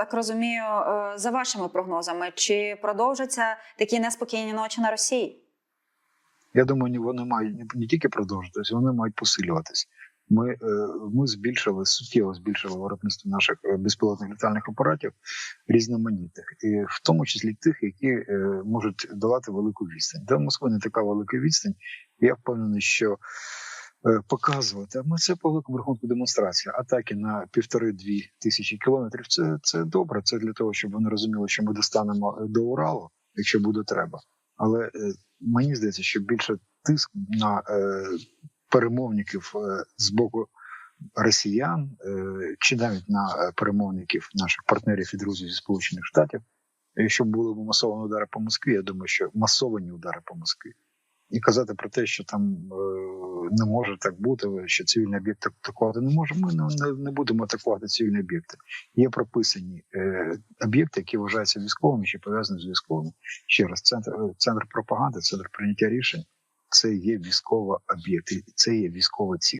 так розумію, е, за вашими прогнозами, чи продовжаться такі неспокійні ночі на Росії? Я думаю, вони мають не- тільки продовжуватися, вони мають посилюватись. Ми, е, ми збільшили суттєво збільшили виробництво наших е, безпілотних літальних апаратів різноманітних, і в тому числі тих, які можуть долати велику відстань. До Москви не така велика відстань. Я впевнений, що показувати, а ми це по великому рахунку демонстрація. Атаки на півтори-дві тисячі кілометрів. Це, це добре. Це для того, щоб вони розуміли, що ми достанемо е, до Уралу, якщо буде треба. Але е, мені здається, що більше тиск на е, перемовників е, з боку росіян, е, чи навіть на е, перемовників наших партнерів і друзів зі Сполучених Штатів. Якщо були б масовані удари по Москві, я думаю, що масовані удари по Москві. І казати про те, що там е, не може так бути, що цивільний об'єкт так- атакувати не може. Ми не, не, не будемо атакувати цивільні об'єкти. Є прописані е, об'єкти, які вважаються військовими, чи пов'язані з військовими. Ще раз, центр, е, центр пропаганди, центр прийняття рішень це є військовий об'єкт, це є військова ціль.